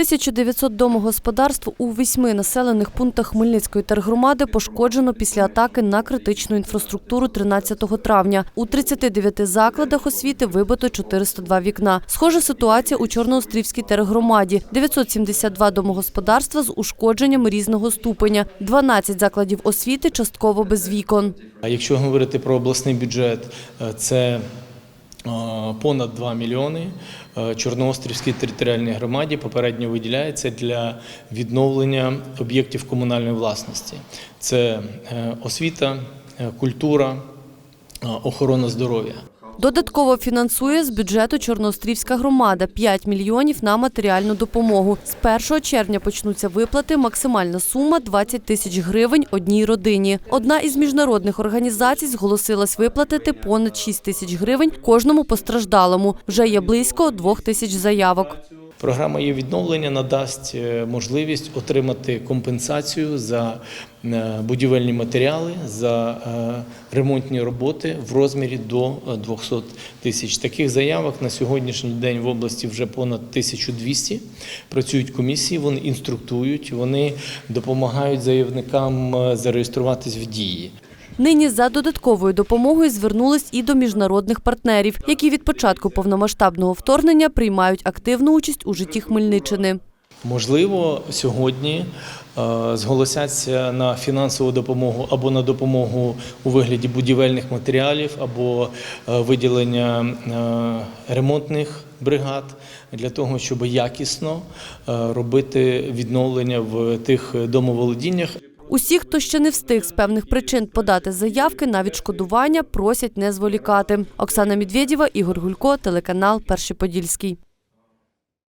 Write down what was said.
1900 домогосподарств у восьми населених пунктах Хмельницької тергромади пошкоджено після атаки на критичну інфраструктуру 13 травня. У 39 закладах освіти вибито 402 вікна. Схожа ситуація у Чорноострівській тергромаді. 972 домогосподарства з ушкодженнями різного ступеня. 12 закладів освіти частково без вікон. Якщо говорити про обласний бюджет, е, це понад 2 мільйони. Е, Чорноострівській територіальній громаді попередньо виділяється для відновлення об'єктів комунальної власності. Це е, освіта, е, культура, охорона здоров'я. Додатково фінансує з бюджету Чорноострівська громада 5 мільйонів на матеріальну допомогу. З 1 червня почнуться виплати. Максимальна сума 20 тисяч гривень одній родині. Одна із міжнародних організацій зголосилась виплатити понад 6 тисяч гривень кожному постраждалому. Вже є близько 2 тисяч заявок. Програма є відновлення надасть е, можливість отримати компенсацію за е, будівельні матеріали, за е, ремонтні роботи в розмірі до е, 200 тисяч. Таких заявок на сьогоднішній день в області вже понад 1200. Працюють комісії, вони інструктують, вони допомагають заявникам зареєструватись в дії. Нині за додатковою допомогою звернулись і до міжнародних партнерів, які від початку повномасштабного вторгнення приймають активну участь у житті Хмельниччини. Можливо, сьогодні е, зголосяться на фінансову допомогу або на допомогу у вигляді будівельних матеріалів, або е, виділення е, ремонтних бригад для того, щоб якісно робити відновлення в тих домоволодіннях. Усі, хто ще не встиг з певних причин подати заявки на відшкодування, просять не зволікати. Оксана Медведєва, Ігор Гулько, телеканал Перший Подільський.